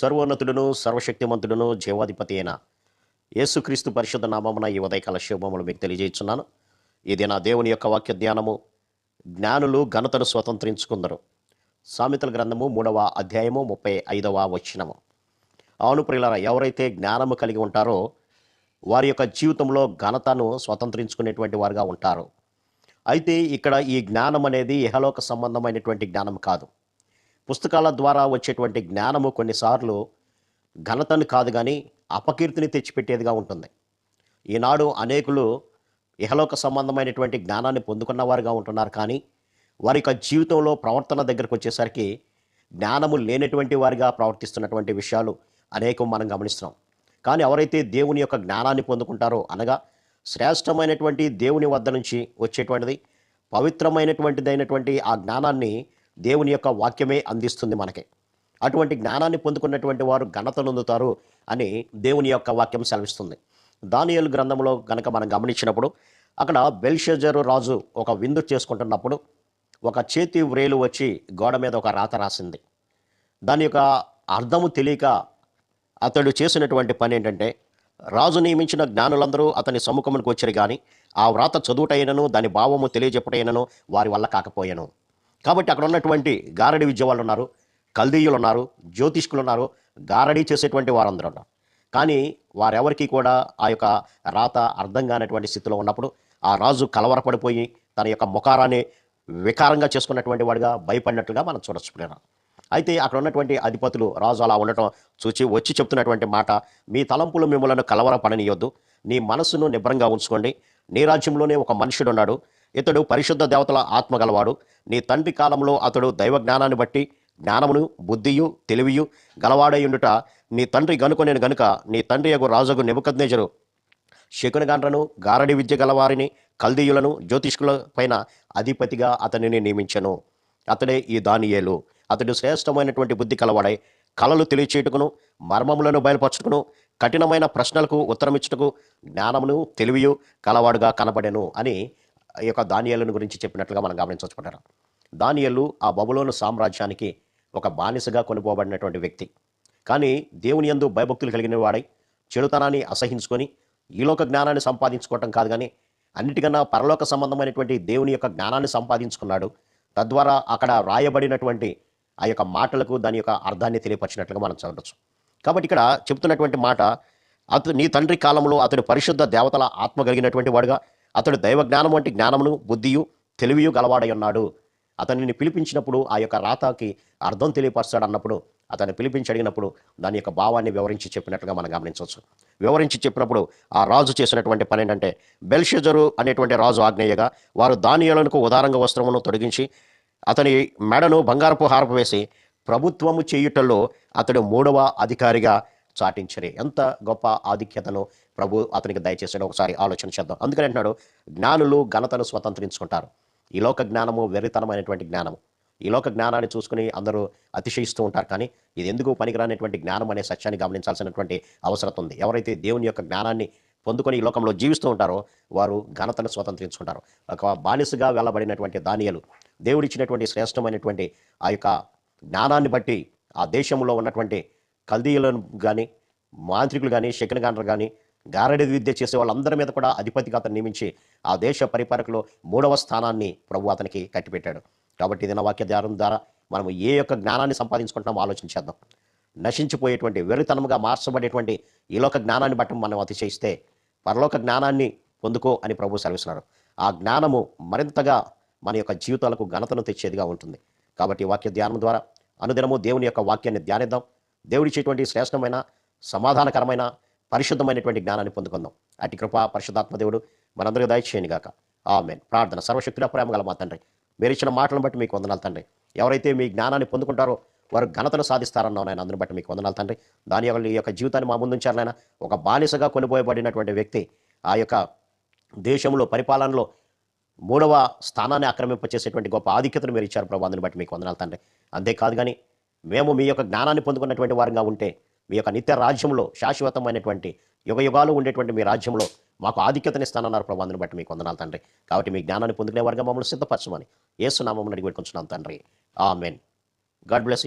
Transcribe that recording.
సర్వోన్నతుడును సర్వశక్తిమంతుడును జీవాధిపతి అయిన యేసుక్రీస్తు పరిశుద్ధ నామమున ఈ ఉదయకాల శుభములు మీకు తెలియజేస్తున్నాను. ఇది నా దేవుని యొక్క వాక్య ధ్యానము జ్ఞానులు ఘనతను స్వతంత్రించుకుందరు. సామెతల గ్రంథము మూడవ అధ్యాయము ముప్పై ఐదవ వచనము. అవును ప్రియులారా ఎవరైతే జ్ఞానము కలిగి ఉంటారో వారి యొక్క జీవితంలో ఘనతను స్వతంత్రించుకునేటువంటి వారుగా ఉంటారు. అయితే ఇక్కడ ఈ జ్ఞానం అనేది ఇహలోక సంబంధమైనటువంటి జ్ఞానం కాదు. పుస్తకాల ద్వారా వచ్చేటువంటి జ్ఞానము కొన్నిసార్లు ఘనతను కాదు కానీ అపకీర్తిని తెచ్చిపెట్టేదిగా ఉంటుంది. ఈనాడు అనేకులు ఇహలోక సంబంధమైనటువంటి జ్ఞానాన్ని పొందుకున్న వారుగా ఉంటున్నారు కానీ వారి యొక్క జీవితంలో ప్రవర్తన దగ్గరకు వచ్చేసరికి జ్ఞానము లేనటువంటి వారిగా ప్రవర్తిస్తున్నటువంటి విషయాలు అనేకం మనం గమనిస్తున్నాం. కానీ ఎవరైతే దేవుని యొక్క జ్ఞానాన్ని పొందుకుంటారో అనగా శ్రేష్టమైనటువంటి దేవుని వద్ద నుంచి వచ్చేటువంటిది పవిత్రమైనటువంటిదైనటువంటి ఆ జ్ఞానాన్ని దేవుని యొక్క వాక్యమే అందిస్తుంది మనకి. అటువంటి జ్ఞానాన్ని పొందుకున్నటువంటి వారు ఘనతనుందుతారు అని దేవుని యొక్క వాక్యం సెలవిస్తుంది. దానియలు గ్రంథంలో గనక మనం గమనించినప్పుడు అక్కడ బెల్షజరు రాజు ఒక విందు చేసుకుంటున్నప్పుడు ఒక చేతి వ్రేలు వచ్చి గోడ మీద ఒక రాత రాసింది. దాని యొక్క అర్థము తెలియక అతడు చేసినటువంటి పని ఏంటంటే రాజు నియమించిన జ్ఞానులందరూ అతని సముఖమునికి వచ్చారు కానీ ఆ వ్రాత చదువుటైనను దాని భావము తెలియజెప్పటైనను వారి వల్ల కాకపోయాను. కాబట్టి అక్కడ ఉన్నటువంటి గారడి విద్య వాళ్ళు ఉన్నారు కల్దీయులు ఉన్నారు జ్యోతిష్కులు ఉన్నారు గారడీ చేసేటువంటి వారందరూ ఉన్నారు కానీ వారెవరికి కూడా ఆ యొక్క రాత అర్థం కానటువంటి స్థితిలో ఉన్నప్పుడు ఆ రాజు కలవరపడిపోయి తన యొక్క ముఖారాన్ని వికారంగా చేసుకున్నటువంటి వాడిగా భయపడినట్లుగా మనం చూడొచ్చు అయితే అక్కడ ఉన్నటువంటి అధిపతులు రాజు అలా ఉండటం చూచి వచ్చి చెప్తున్నటువంటి మాట మీ తలంపులు మిమ్మల్ని కలవరపడనియొద్దు. నీ మనసును నిబ్రంగా ఉంచుకోండి. నీ రాజ్యంలోనే ఒక మనుషుడు ఉన్నాడు ఇతడు పరిశుద్ధ దేవతల ఆత్మ గలవాడు. నీ తండ్రి కాలంలో అతడు దైవ జ్ఞానాన్ని బట్టి జ్ఞానమును బుద్ధియు తెలివియు గలవాడయుండుట నీ తండ్రి గనుకొనేను గనుక నీ తండ్రి యొక్క రాజుగు నెబుకద్నేజరు. శకునగాండ్రను గారడి విద్య గలవారిని కల్దీయులను జ్యోతిష్కుల పైన అధిపతిగా అతనిని నియమించను. అతడే ఈ దానియేలు. అతడు శ్రేష్టమైనటువంటి బుద్ధి కలవాడై కళలు తెలియచేటుకును మర్మములను బయలుపరచుటకును కఠినమైన ప్రశ్నలకు ఉత్తరమిచ్చుటకు జ్ఞానమును తెలివియు కలవాడుగా కనబడెను అని యొక్క దానియాలను గురించి చెప్పినట్లుగా మనం గమనించవచ్చుకుంటారు? దానియేలు ఆ బబులోను సామ్రాజ్యానికి ఒక బానిసగా కొనుకోబడినటువంటి వ్యక్తి. కానీ దేవుని యందు భయభక్తులు కలిగిన వాడై చెడుతనాన్ని అసహించుకొని ఈలోక జ్ఞానాన్ని సంపాదించుకోవటం కాదు కానీ అన్నిటికన్నా పరలోక సంబంధమైనటువంటి దేవుని యొక్క జ్ఞానాన్ని సంపాదించుకున్నాడు. తద్వారా అక్కడ రాయబడినటువంటి ఆ యొక్క మాటలకు దాని యొక్క అర్థాన్ని తెలియపరిచినట్లుగా మనం చదవచ్చు కాబట్టి ఇక్కడ చెప్తున్నటువంటి మాట అతడు నీ తండ్రి కాలంలో అతడు పరిశుద్ధ దేవతల ఆత్మ కలిగినటువంటి వాడుగా అతడు దైవ జ్ఞానం వంటి జ్ఞానమును బుద్ధియు తెలివియు గలవాడై ఉన్నాడు. అతనిని పిలిపించినప్పుడు ఆ యొక్క రాతకి అర్థం తెలియపరుస్తాడు అన్నప్పుడు అతన్ని పిలిపించి అడిగినప్పుడు దాని యొక్క భావాన్ని వివరించి చెప్పినట్లుగా మనం గమనించవచ్చు. వివరించి చెప్పినప్పుడు ఆ రాజు చేసినటువంటి పని ఏంటంటే బెల్షజరు అనేటువంటి రాజు ఆగ్నేయగా వారు దానియాలకు ఉదారంగా వస్త్రమును తొలగించి అతని మెడను బంగారపు హారపు వేసి ప్రభుత్వము చేయుటల్లో అతడు మూడవ అధికారిగా చాటించరి. ఎంత గొప్ప ఆధిక్యతను ప్రభు అతనికి దయచేసాడు ఒకసారి ఆలోచన చేద్దాం. అందుకని అంటున్నాడు జ్ఞానులు ఘనతను స్వతంత్రించుకుంటారు. ఈ లోక జ్ఞానము వెర్రితనమైనటువంటి జ్ఞానము. ఈ లోక జ్ఞానాన్ని చూసుకుని అందరూ అతిశయిస్తూ ఉంటారు. కానీ ఇది ఎందుకు పనికిరానటువంటి జ్ఞానం అనే సత్యాన్ని గమనించాల్సినటువంటి అవసరం ఉంది. ఎవరైతే దేవుని యొక్క జ్ఞానాన్ని పొందుకొని ఈ లోకంలో జీవిస్తూ ఉంటారో వారు ఘనతను స్వతంత్రించుకుంటారు. ఒక బానిసగా వెళ్ళబడినటువంటి దానియలు దేవుడిచ్చినటువంటి శ్రేష్టమైనటువంటి ఆ యొక్క జ్ఞానాన్ని బట్టి ఆ దేశంలో ఉన్నటువంటి కల్దీయులను కానీ మాంత్రికులు కానీ శకినగాండ్రు కానీ గారడి విద్య చేసే వాళ్ళందరి మీద కూడా అధిపతిగా అతను నియమించి ఆ దేశ పరిపాలకులో మూడవ స్థానాన్ని ప్రభు అతనికి కట్టిపెట్టాడు. కాబట్టి ఇది వాక్య ధ్యానం ద్వారా మనం ఏ యొక్క జ్ఞానాన్ని సంపాదించుకుంటున్నామో ఆలోచించేద్దాం నశించిపోయేటువంటి వెరితనముగా మార్చబడేటువంటి ఈ లోక జ్ఞానాన్ని బట్టి మనం అతిశయిస్తే పరలోక జ్ఞానాన్ని పొందుకో అని ప్రభు సెలవిస్తున్నారు. ఆ జ్ఞానము మరింతగా మన యొక్క జీవితాలకు ఘనతను తెచ్చేదిగా ఉంటుంది. కాబట్టి వాక్య ధ్యానం ద్వారా అనుదినము దేవుని యొక్క వాక్యాన్ని ధ్యానిద్దాం. దేవుడిచ్చేటువంటి శ్రేష్టమైన సమాధానకరమైన పరిశుద్ధమైనటువంటి జ్ఞానాన్ని పొందుకుందాం. అటు కృప పరిశుద్ధాత్మదేవుడు మనందరికీ దయచేయనిగాక. ఆమెన్. ప్రార్థన సర్వశక్తుల ప్రేమ గల మా తండ్రి మీరు ఇచ్చిన మాటలను బట్టి మీకు వందనాలు తండ్రి. ఎవరైతే మీ జ్ఞానాన్ని పొందుకుంటారో వారు ఘనతను సాధిస్తారన్నావు నేను అందరిని బట్టి మీకు వందనాలు తండ్రి. దాని యొక్క ఈ యొక్క జీవితాన్ని మా ముందుంచారు నాయన ఒక బానిసగా కొనిపోయబడినటువంటి వ్యక్తి ఆ యొక్క దేశంలో పరిపాలనలో మూడవ స్థానాన్ని ఆక్రమింపచేసేటువంటి గొప్ప ఆధిక్యతను మీరు ఇచ్చారు ప్రభు అందుని బట్టి మీకు వందనాలు తండ్రి. అంతేకాదు కానీ మేము మీ యొక్క జ్ఞానాన్ని పొందుకున్నటువంటి వారంగా ఉంటే మీ యొక్క నిత్య రాజ్యంలో శాశ్వతమైనటువంటి యుగయుగాలు ఉండేటువంటి మీ రాజ్యంలో మాకు ఆధిక్యతనిస్తానన్నారు ప్రభు. బట్టి మీకు వందనాలు తండ్రి. కాబట్టి మీ జ్ఞానాన్ని పొందుకునే వర్గం మమ్మల్ని సిద్ధపరచమని ఏసునామం అడిగి పెట్టుకుంటున్నాం తండ్రి. ఆమెన్. God bless